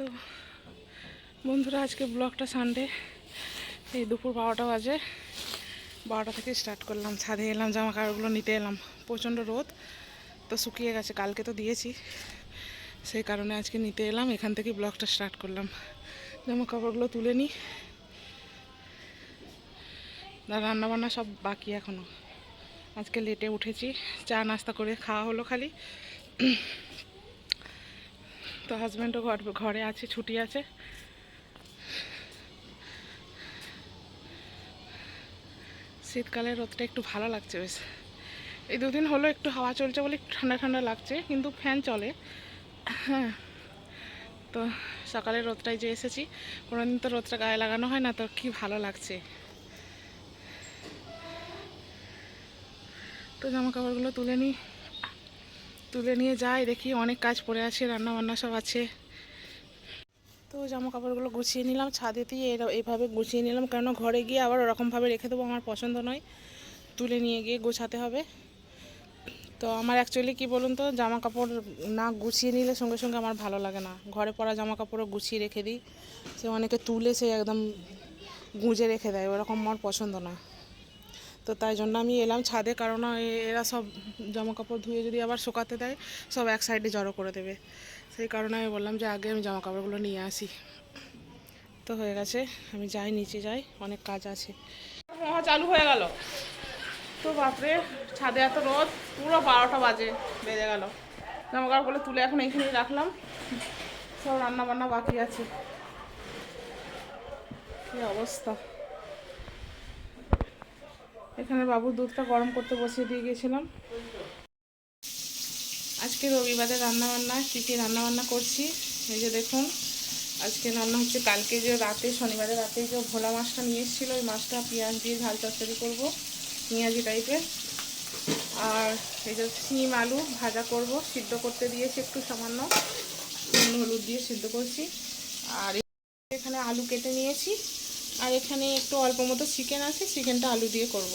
তো বন্ধুরা, আজকে ব্লগটা সানডে এই দুপুর বারোটা বাজে। বারোটা থেকে স্টার্ট করলাম, ছাদে এলাম জামা কাপড়গুলো নিতে এলাম। প্রচণ্ড রোদ, তো শুকিয়ে গেছে, কালকে তো দিয়েছি। সেই কারণে আজকে নিতে এলাম, এখান থেকে ব্লগটা স্টার্ট করলাম। জামা কাপড়গুলো তুলে নিই রান্না বান্না সব বাকি এখনও আজকে লেটে উঠেছি, চা নাস্তা করে খাওয়া হলো খালি। তো হাজব্যান্ডও ঘর ঘরে আছে, ছুটি আছে। শীতকালে রোদটা একটু ভালো লাগছে বেশ। এই দুদিন হলো একটু হাওয়া চলছে বলে ঠান্ডা ঠান্ডা লাগছে, কিন্তু ফ্যান চলে। হ্যাঁ। তো সকালে রোদটায় যে এসেছি, কোনোদিন তো রোদটা গায়ে লাগানো হয় না, তো কি ভালো লাগছে। তো জামা কাপড়গুলো তুলে নিই। তুলে নিয়ে যাই, দেখি অনেক কাজ পড়ে আছে রান্না বান্না সব আছে। তো জামা কাপড়গুলো গুছিয়ে নিলাম, ছাদে দিয়ে এইভাবে গুছিয়ে নিলাম কেন ঘরে গিয়ে আবার ওরকমভাবে রেখে দেবো, আমার পছন্দ নয়। তুলে নিয়ে গিয়ে গোছাতে হবে। তো আমার অ্যাকচুয়ালি কি বলুন তো জামা কাপড় না গুছিয়ে নিলে সঙ্গে সঙ্গে আমার ভালো লাগে না। ঘরে পরা জামা কাপড়ও গুছিয়ে রেখে দিই। সে অনেকে তুলে সে একদম গুঁজে রেখে দেয়, ওরকম আমার পছন্দ না। তো তাই জন্য আমি এলাম ছাদে, কারণ এরা সব জামা কাপড় ধুয়ে যদি আবার শুকাতে দেয়, সব এক সাইডে জড়ো করে দেবে। সেই কারণে আমি বললাম যে আগে আমি জামা কাপড়গুলো নিয়ে আসি। তো হয়ে গেছে, আমি যাই, নিচে যাই, অনেক কাজ আছে। মহা চালু হয়ে গেল। তো বাপরে, ছাদে এত রোদ, পুরো বারোটা বাজে, বেজে গেল। জামা কাপড়গুলো তুলে এখন এইখানেই রাখলাম। সব রান্না বান্না বাকি আছে। কি অবস্থা? এখানে বাবুর দুধটা গরম করতে বসিয়ে দিয়ে গিয়েছিলাম। আজকে রবিবারে রান্না বান্না কী কী রান্না বান্না করছি, এই যে দেখুন। আজকে রান্না হচ্ছে, কালকে যে রাতে, শনিবারে রাতে যে ভোলা মাছটা নিয়ে এসেছিল, ওই মাছটা পেঁয়াজ দিয়ে ঝাল চচ্চড়ি করব, পেঁয়াজি টাইপের আর এই যে শিম আলু ভাজা করব, সিদ্ধ করতে দিয়েছি একটু সামান্য। হলুদ দিয়ে সিদ্ধ করছি। আর এখানে আলু কেটে নিয়েছি। আর এখানে একটু অল্প মতো চিকেন আছে চিকেনটা আলু দিয়ে করব।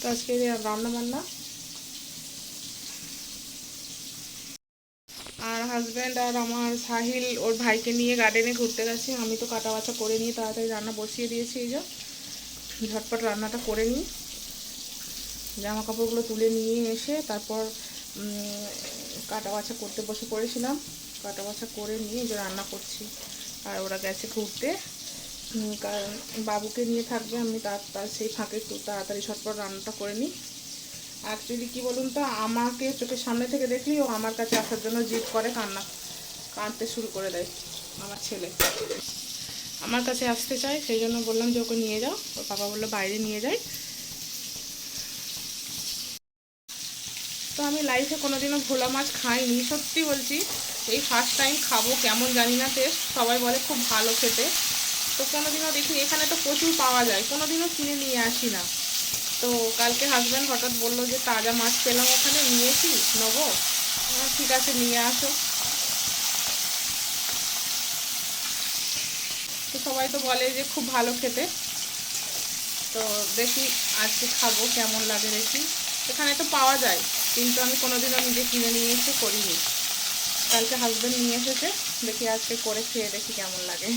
তো আজকে রান্না বান্না আর হাজব্যান্ড আর আমার সাহিল, ওর ভাইকে নিয়ে গার্ডেনে ঘুরতে গেছি আমি তো কাটা বাছা করে নিয়ে তাড়াতাড়ি রান্না বসিয়ে দিয়েছি এই যে। ঝটপট রান্নাটা করে নিই। জামা কাপড়গুলো তুলে নিয়ে এসে তারপর কাটা বাছা করতে বসে পড়েছিলাম। কাটা বাছা করে নিয়ে যে রান্না করছি। আর ওরা গেছে ঘুরতে। কারণ বাবুকে নিয়ে থাকবে, আমি তার সেই ফাঁকে একটু তাড়াতাড়ি ঝটপট রান্নাটা করে নিই। অ্যাকচুয়ালি কী বলুন তো, আমাকে চোখের সামনে থেকে দেখলেই ও আমার কাছে আসার জন্য জিদ করে, কান্না, কাঁদতে শুরু করে দেয় আমার ছেলে। আমার কাছে আসতে চায়, সেই জন্য বললাম যে ওকে নিয়ে যাও। ওর বাবা বলল বাইরে নিয়ে যাই। তো আমি লাইফে কোনোদিনও ভোলা মাছ খাইনি, সত্যি বলছি, এই ফার্স্ট টাইম খাব কেমন জানি না টেস্ট সবাই বলে খুব ভালো খেতে। তো কোনোদিনও দেখি এখানে তো প্রচুর পাওয়া যায়। কোনোদিনও কিনে নিয়ে আসি না। তো কালকে হাজব্যান্ড হঠাৎ বলল যে, তাজা মাছ পেলাম ওখানে নিয়েছি নেব? ঠিক আছে, নিয়ে আসো। তো সবাই তো বলে যে, খুব ভালো খেতে। তো দেখি আজকে খাব, কেমন লাগে দেখি। এখানে তো পাওয়া যায়, কিন্তু আমি কোনোদিনও নিজে কিনে নিয়ে এসে করিনি। কালকে হাজব্যান্ড নিয়ে এসেছে, দেখি আজকে করে খেয়ে দেখি কেমন লাগে।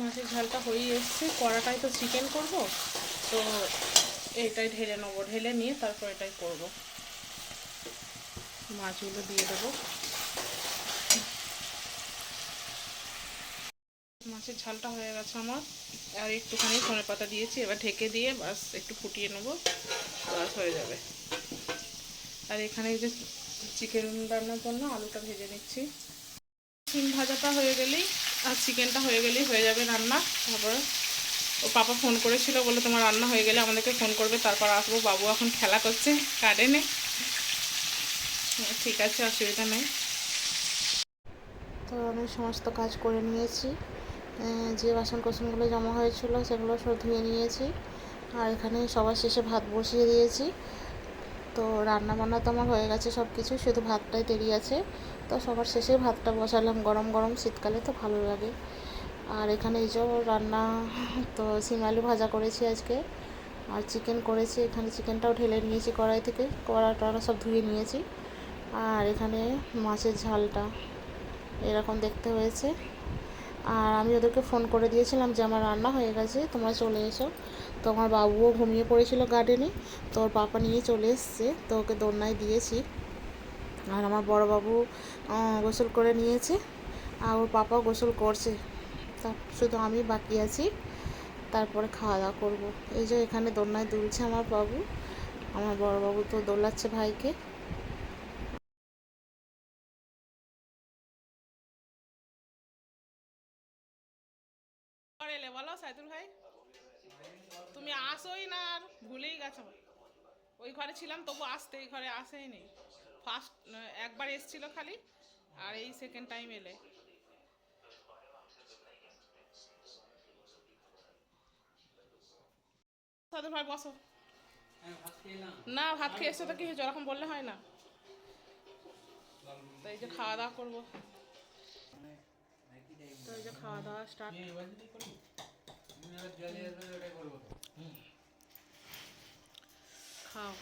মাছের ঝালটা হয়েই এসছে। কড়াটাই তো চিকেন করব। তো এটাই ঢেলে নেব। ঢেলে নিয়ে তারপর এটাই করব। মাছগুলো দিয়ে দেবো। মাছের ঝালটা হয়ে গেছে আমার। আর একটুখানি ধনে পাতা দিয়েছি। এবার ঢেকে দিয়ে বাস একটু ফুটিয়ে নেব। বাস হয়ে যাবে। আর এখানে যে চিকেন রান্নার জন্য আলুটা ভেজে নিচ্ছি। সিম ভাজাটা হয়ে গেলেই আর চিকেনটা হয়ে গেলেই হয়ে যাবে রান্না। তারপরে ও পাপা ফোন করেছিল বলে তোমার রান্না হয়ে গেলে আমাদেরকে ফোন করবে, তারপর আসব, বাবু এখন খেলা করছে গার্ডেনে ঠিক আছে, অসুবিধা নেই। তো আমি সমস্ত কাজ করে নিয়েছি। যে বাসন কোসনগুলো জমা হয়েছিল, সেগুলো সব ধুয়ে নিয়েছি। আর এখানে সবার শেষে ভাত বসিয়ে দিয়েছি। তো রান্না বান্না তো আমার হয়ে গেছে সব কিছু শুধু ভাতটাই দেরি আছে। তো সবার শেষে ভাতটা বসালাম, গরম গরম, শীতকালে তো ভালো লাগে। আর এখানে এই যে রান্না, তো সিম আলু ভাজা করেছি আজকে। আর চিকেন করেছি, এখানে চিকেনটাও ঢেলে নিয়েছি কড়াই থেকে, কড়া টড়া সব ধুয়ে নিয়েছি। আর এখানে মাছের ঝালটা, এরকম দেখতে হয়েছে। আর আমি ওদেরকে ফোন করে দিয়েছিলাম যে আমার রান্না হয়ে গেছে, তোমরা চলে এসো। তো আমার বাবুও ঘুমিয়ে পড়েছিল গার্ডেনে তো ওর পাপা নিয়ে চলে এসছে, তো ওকে দোলনায় দিয়েছি। আর আমার বড় বাবু গোসল করে নিয়েছে, আর ওর পাপাও গোসল করছে। তা শুধু আমি বাকি আছি, তারপরে খাওয়া দাওয়া করব। এই যে এখানে দোলনায় দুলছে আমার বাবু, আমার বড় বাবু তো দোলাচ্ছে ভাইকে। ঘরে ছিলাম তবু আসতে এই ঘরে আসেই নেই ফার্স্ট একবার এসছিল খালি আর এই সেকেন্ড টাইম এলে। সাইদুল ভাই বসো। না ভাত খেয়ে এসছো তো কি হয়েছে? ওরকম বললে হয় না। তো এই যে খাওয়া দাওয়া করব। তো এই যে খাওয়া দাওয়া স্টার্ট খাও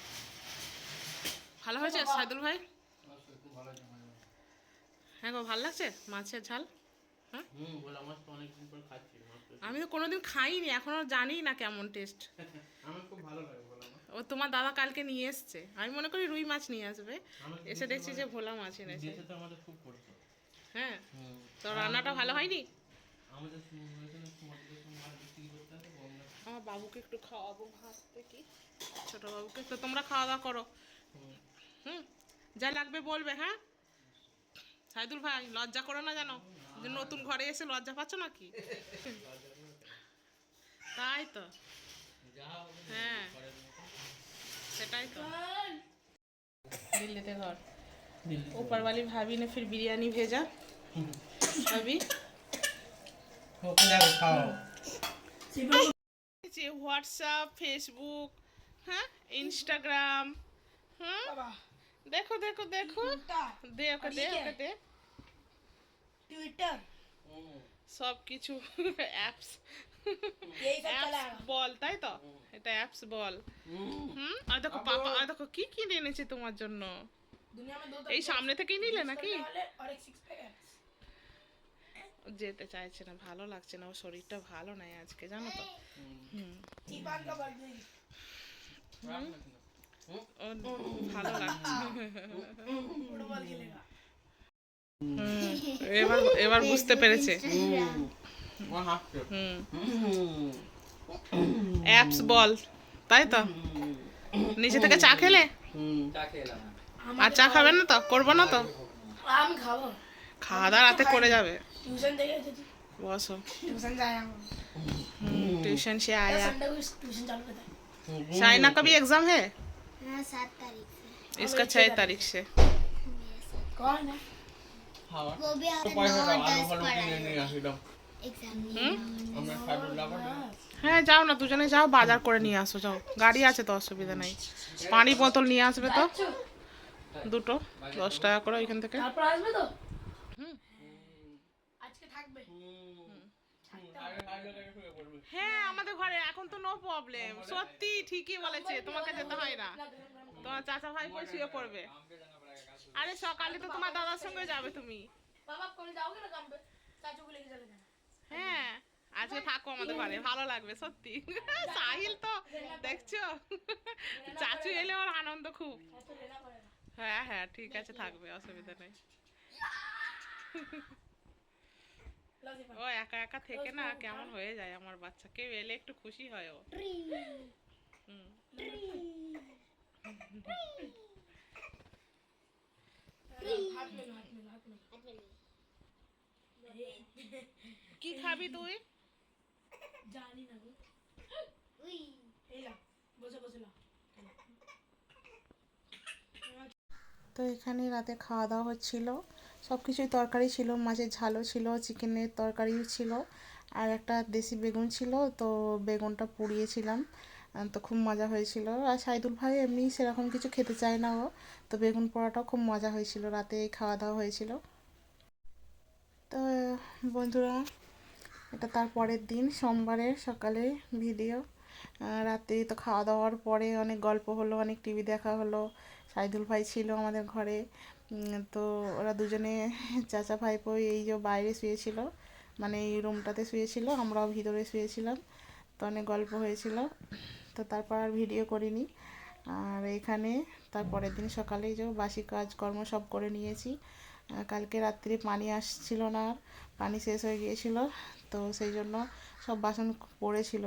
ভালো হয়েছে? সাইদুল ভাই? হ্যাঁ গো ভালো লাগছে? মাছের ঝাল? হ্যাঁ? আমি তো কোনোদিন খাইনি এখনও জানি না কেমন টেস্ট আমার খুব ভালো লাগে ভোলা মাছ। ও তোমার দাদা কালকে নিয়ে এসছে। আমি মনে করি রুই মাছ নিয়ে আসবে। এসে দেখছি যে ভোলা মাছ এনেছে। দেশে তো আমাদের খুব করছে হ্যাঁ। তো রান্নাটা ভালো হয়নি? আমাদের সময় এখানে সমুদ্রের সময় মাছ বিক্রি করতে হবে গঙ্গা আমার বাবুকে একটু খাওয়াবো ভাত দেখি ছোট বাবুকে তো তোমরা খাওয়া দাওয়া করো হুম। হুম যা লাগবে বলবে হ্যাঁ সাইদুল ভাই লজ্জা করো না জানো যে নতুন ঘরে এসে লজ্জা পাচ্ছ নাকি তাই তো যা হবে হ্যাঁ ঘরের মতো। সেটাই তো दिल्ली घर দিল্লি ऊपर वाली भाभी ने फिर बिरयानी भेजा अभी ওকে সে হোয়াটসঅ্যাপ ফেসবুক হ্যাঁ ইনস্টাগ্রাম হুম? দেখো দেখো দেখো। দে ওকে দে ওকে দে। টুইটার সব কিছু অ্যাপস অ্যাপস বল তাই তো? এটা অ্যাপস বল। হুম? আর দেখো পাপা আর দেখো কি কিনে এনেছে তোমার জন্য? এই সামনে থেকেই নিলে নাকি? যেতে চাইছে না ভালো লাগছে না ওর শরীরটা ভালো নাই আজকে জানো তো। ভালো লাগছে এবার এবার বুঝতে পেরেছে। অ্যাপস বল তাই তো? নিচে থেকে চা খেলে? আর চা খাবেন না তো? করব না তো? খাওয়া দাওয়া রাতে করে যাবে। ट्यूशन दे गए थे বসো ट्यूशन जाया हम ट्यूशन से आया संडे को ट्यूशन चालू रहता है शाइना का भी एग्जाम है हाँ सात तारीख से इसका छह तारीख से कौन है খাওয়া। वो भी তো हमें পয়সা नौ দাও, আলু दस ফালু पड़ा কিনে है নিয়ে আসিলাম। एग्जाम আমরা খাইডুল লাগাবো না। হ্যাঁ যাও না দুজনে যাও বাজার করে নিয়ে আসো যাও গাড়ি আছে তো অসুবিধা নাই পানি বোতল নিয়ে আসবে তো দুটো দশ টাকা করে ওইখান থেকে তারপর আসবে তো হুম। হ্যাঁ আমাদের ঘরে এখন তো নো প্রবলেম সত্যি ঠিকই বলেছে তোমাকে যেতে হয় না। তোমার চাচা ভাই করে শুয়ে পড়বে। আরে সকালে তো তোমার দাদার সঙ্গে যাবে তুমি। হ্যাঁ আজকে থাকো আমাদের ঘরে ভালো লাগবে সত্যি। সাহিল তো দেখছ? চাচু এলে ওর আনন্দ খুব। হ্যাঁ হ্যাঁ ঠিক আছে থাকবে অসুবিধা নেই। ও একা একা থেকে না কেমন হয়ে যায় আমার বাচ্চা কেউ এলে একটু খুশি হয় ও। কি খাবি তুই? জানি না তো এখানে রাতে খাওয়া দাওয়া হচ্ছিল। সব কিছুই তরকারি ছিল, মাছের ঝালও ছিল চিকেনের তরকারিও ছিল, আর একটা দেশি বেগুন ছিল, তো বেগুনটা পুড়িয়েছিলাম তো খুব মজা হয়েছিল। আর সাইদুল ভাই এমনি সেরকম কিছু খেতে চায় না ও, তো বেগুন পোড়াটাও খুব মজা হয়েছিল, রাতে খাওয়া দাওয়া হয়েছিল। তো, বন্ধুরা, এটা তার পরের দিন, সোমবারের সকালে ভিডিও। রাতে তো খাওয়া দাওয়ার পরে অনেক গল্প হলো, অনেক টিভি দেখা হলো, সাইদুল ভাই ছিল আমাদের ঘরে তো ওরা দুজনে চাচা ভাইপো এই যে বাইরে শুয়েছিল মানে এই রুমটাতে শুয়েছিল, আমরাও ভিতরে শুয়েছিলাম, তো অনেক গল্প হয়েছিল, তো তারপর আর ভিডিও করিনি। আর এখানে তারপরের দিন সকালে যে বাসি কাজকর্ম সব করে নিয়েছি। কালকে রাত্রে পানি আসছিল না আর পানি শেষ হয়ে গিয়েছিল, তো সেই জন্য সব বাসন পড়েছিল।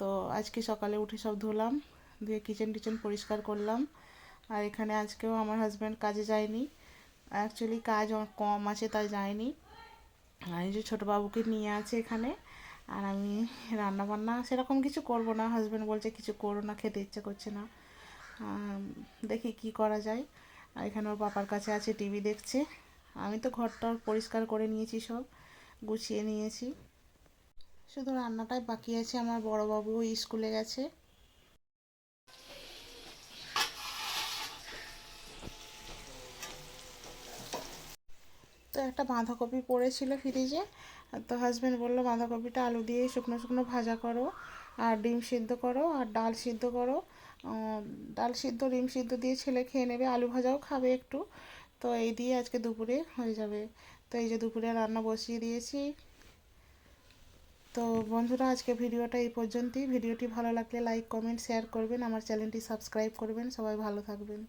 তো আজকে সকালে উঠে সব ধুলাম, ধুয়ে কিচেন টিচেন পরিষ্কার করলাম। আর এখানে আজকেও আমার হাজব্যান্ড কাজে যায়নি। অ্যাকচুয়ালি কাজ কম আছে, তাই যায়নি। আর এই যে ছোটো বাবুকে নিয়ে আছে এখানে। আর আমি রান্না বান্না সেরকম কিছু করব না। হাজব্যান্ড বলছে কিছু করো না, খেতে ইচ্ছে করছে না। দেখি কি করা যায়। আর এখানে ওর পাপার কাছে আছে টিভি দেখছে। আমি তো ঘরটা পরিষ্কার করে নিয়েছি সব, গুছিয়ে নিয়েছি। শুধু রান্নাটাই বাকি আছে। আমার বড় বাবু স্কুলে গেছে। একটা বাঁধাকপি পড়েছিল ফ্রিজে তো হাজব্যান্ড বলল, বাঁধাকপিটা আলু দিয়ে শুকনো শুকনো ভাজা করো, আর ডিম সিদ্ধ করো, আর ডাল সিদ্ধ করো। ডাল সিদ্ধ, ডিম সিদ্ধ দিয়ে ছেলে খেয়ে নেবে, আলু ভাজাও খাবে একটু। তো এই দিয়ে আজকে দুপুরে হয়ে যাবে। তো এই যে দুপুরে রান্না বসিয়ে দিয়েছি। তো বন্ধুরা, আজকে ভিডিওটা এই পর্যন্তই। ভিডিওটি ভালো লাগলে লাইক কমেন্ট শেয়ার করবেন। আমার চ্যানেলটি সাবস্ক্রাইব করবেন। সবাই ভালো থাকবেন।